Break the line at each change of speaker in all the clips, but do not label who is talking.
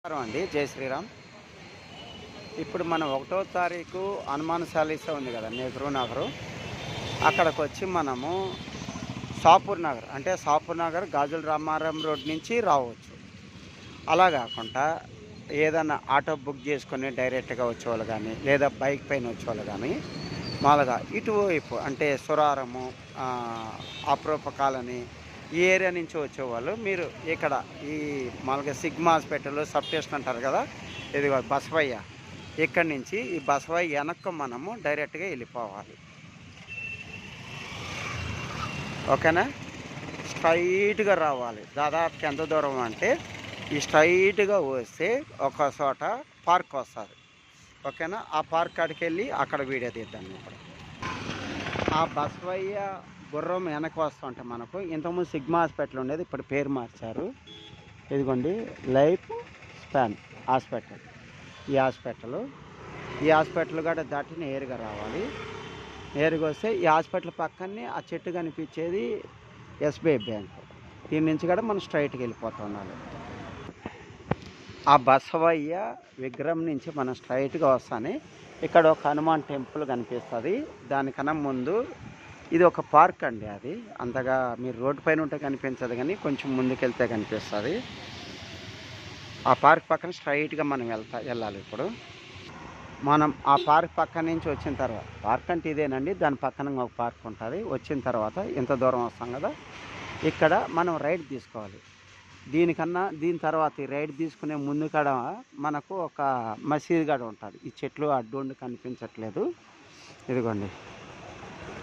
నమస్కారం అండి. జై శ్రీరామ్. ఇప్పుడు మనం ఒకటో తారీఖు హనుమాన్ చాలీసా ఉంది కదా నెహ్రూ నగరు. అక్కడికి వచ్చి మనము సాపూర్ నగర్ అంటే సాపూర్ నగర్ గాజుల రామారం రోడ్ నుంచి రావచ్చు. అలా కాకుండా ఏదైనా ఆటో బుక్ చేసుకొని డైరెక్ట్గా వచ్చేవాళ్ళు కానీ లేదా బైక్ పైన వచ్చేవాళ్ళు కానీ మామూలుగా ఇటువైపు అంటే సురారము ఆ, అప్రూప కాలనీ ఈ ఏరియా నుంచి వచ్చేవాళ్ళు మీరు ఇక్కడ ఈ మామూలుగా సిగ్మా హాస్పిటల్ సబ్ స్టేషన్ అంటారు కదా ఇది బసవయ్య. ఇక్కడి నుంచి ఈ బసవయ్య వెనక్కు మనము డైరెక్ట్గా వెళ్ళిపోవాలి. ఓకేనా? స్ట్రైట్గా రావాలి. దాదాపు ఎంత దూరం అంటే ఈ స్ట్రైట్గా వస్తే ఒక చోట పార్క్ వస్తుంది. ఓకేనా? ఆ పార్క్ కాడికి వెళ్ళి అక్కడ వీడియో తీద్దాం ఇప్పుడు. ఆ బసవయ్య గుర్రం వెనక వస్తుంటే మనకు. ఇంతకుముందు సిగ్మా హాస్పిటల్ ఉండేది ఇప్పుడు పేరు మార్చారు. ఇదిగోండి లైఫ్ స్పాన్ హాస్పిటల్. ఈ హాస్పిటల్ ఈ హాస్పిటల్ కూడా దాటి నేరుగా రావాలి. నేరుగా వస్తే ఈ హాస్పిటల్ పక్కనే ఆ చెట్టు కనిపించేది ఎస్బీఐ బ్యాంక్. దీని నుంచి కూడా మనం స్ట్రైట్కి వెళ్ళిపోతూ ఉండాలి. ఆ బసవయ్య విగ్రహం నుంచి మనం స్ట్రైట్గా వస్తానే ఇక్కడ ఒక హనుమాన్ టెంపుల్ కనిపిస్తుంది. దానికన్నా ముందు ఇది ఒక పార్క్ అండి అది. అంతగా మీరు రోడ్డు పైన ఉంటే కనిపించదు కానీ కొంచెం ముందుకెళ్తే కనిపిస్తుంది. ఆ పార్క్ పక్కన స్ట్రైట్గా మనం వెళ్తా వెళ్ళాలి ఇప్పుడు. మనం ఆ పార్క్ పక్క నుంచి వచ్చిన తర్వాత పార్క్ అంటే ఇదేనండి దాని పక్కన ఒక పార్క్ ఉంటుంది. వచ్చిన తర్వాత ఇంత దూరం వస్తాం కదా ఇక్కడ మనం రైడ్ తీసుకోవాలి. దీనికన్నా దీని తర్వాత ఈ రైడ్ తీసుకునే ముందు కాడ మనకు ఒక మసీద్ గడ ఉంటుంది. ఈ చెట్లు అడ్డుండి కనిపించట్లేదు. ఇదిగోండి.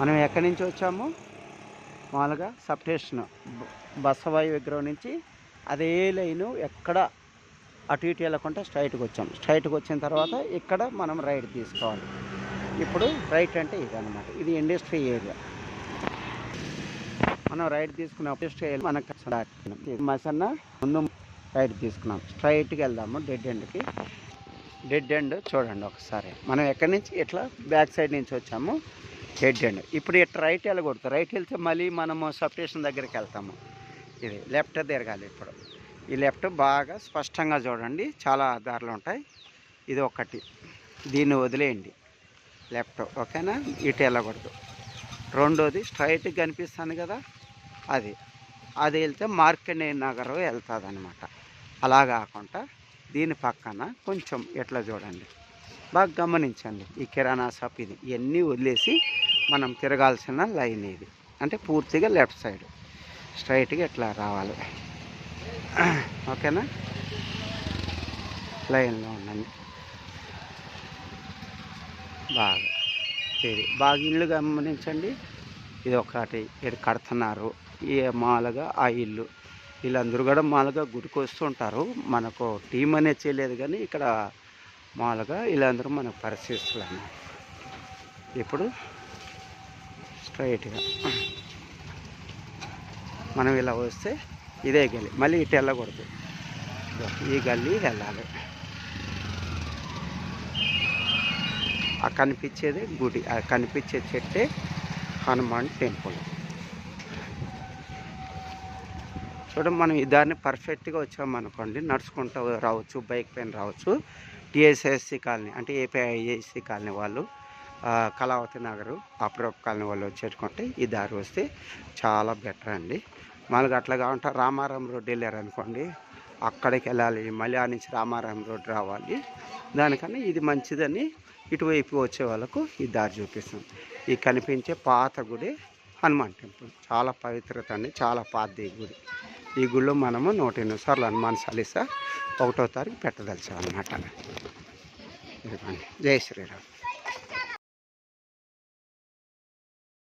మనం ఎక్కడి నుంచి వచ్చాము? మామూలుగా సబ్ స్టేషన్ బసవాయి విగ్రహం నుంచి అదే లైను ఎక్కడ అటు ఇటు వెళ్ళకుండా స్ట్రైట్కి వచ్చాము. స్ట్రైట్కి వచ్చిన తర్వాత ఇక్కడ మనం రైట్ తీసుకోవాలి. ఇప్పుడు రైట్ అంటే ఇది ఇది ఇండస్ట్రీ ఏరియా. మనం రైట్ తీసుకున్న. ఇండస్ట్రీ మనకు మసన్న ముందు రైట్ తీసుకున్నాం. స్ట్రైట్కి వెళ్దాము డెడ్ ఎండ్కి. డెడ్ ఎండ్ చూడండి ఒకసారి. మనం ఎక్కడి నుంచి? ఇట్లా బ్యాక్ సైడ్ నుంచి వచ్చాము. Head and. ఇప్పుడు ఇట్లా రైట్ వెళ్ళకూడదు రైట్ వెళ్తే మళ్ళీ మనము సబ్ దగ్గరికి వెళ్తాము. ఇది లెఫ్ట్ తిరగాలి ఇప్పుడు. ఈ లెఫ్ట్ బాగా స్పష్టంగా చూడండి. చాలా దారులు ఉంటాయి. ఇది ఒకటి. దీన్ని వదిలేయండి. లెఫ్ట్. ఓకేనా? ఇటు వెళ్ళకూడదు. రెండోది స్ట్రైట్గా కనిపిస్తుంది కదా? అది. అది వెళ్తే మార్కండే నగర్ వెళ్తుంది అనమాట అలా కాకుండా దీని పక్కన కొంచెం ఎట్లా చూడండి. బాగా గమనించండి. ఈ కిరాణా షాప్ ఇది. ఇవన్నీ వదిలేసి మనం తిరగాల్సిన లైన్ ఇది. అంటే పూర్తిగా లెఫ్ట్ సైడ్. స్ట్రైట్గా ఇట్లా రావాలి. ఓకేనా? లైన్లో ఉండండి. బాగా. ఇది బాగా ఇల్లు గమనించండి. ఇది ఒకటి ఇది కడుతున్నారు. ఈ మాలుగా ఆ ఇల్లు. వీళ్ళందరూ కూడా మాలుగా గుడికి వస్తుంటారు మనకు టీం అనేది చేయలేదు కానీ ఇక్కడ మామూలుగా వీళ్ళందరూ మనకు పరిశీలిస్తున్నారు. అన్నమాట ఇప్పుడు స్ట్రైట్గా. మనం ఇలా వస్తే ఇదే గల్లీ. మళ్ళీ ఇటు వెళ్ళకూడదు. ఈ గల్లీ వెళ్ళాలి. ఆ కనిపించేది గుడి ఆ కనిపించే చెట్టే హనుమాన్ టెంపుల్. చూడండి మనం ఈ దారిని పర్ఫెక్ట్గా వచ్చామనుకోండి నడుచుకుంటూ రావచ్చు బైక్ పైన రావచ్చు. టిఎస్ఎస్సి కాలనీ అంటే ఏపీఐఏసి కాలనీ వాళ్ళు కళావతి నగరు అప్రోక్ కాలనీ వాళ్ళు వచ్చేటుకుంటే ఈ దారి వస్తే చాలా బెటర్ అండి. మనకు అట్లా కావాలంటే రామారాం రోడ్ వెళ్ళారనుకోండి అక్కడికి వెళ్ళాలి మళ్ళీ ఆ నుంచి రామారాం రోడ్డు రావాలి. దానికన్నా ఇది మంచిదని ఇటువైపు వచ్చే వాళ్ళకు ఈ దారి చూపిస్తుంది ఈ కనిపించే పాత గుడి హనుమాన్ టెంపుల్. చాలా పవిత్రత అండి చాలా పాత ఈ గుడి. ఈ గుడిలో మనము నూట ఎనిమిది సార్లు హనుమాన్ చాలీసా ఒకటో తారీఖు పెట్టదలిచాం అనమాట జై శ్రీరామ్.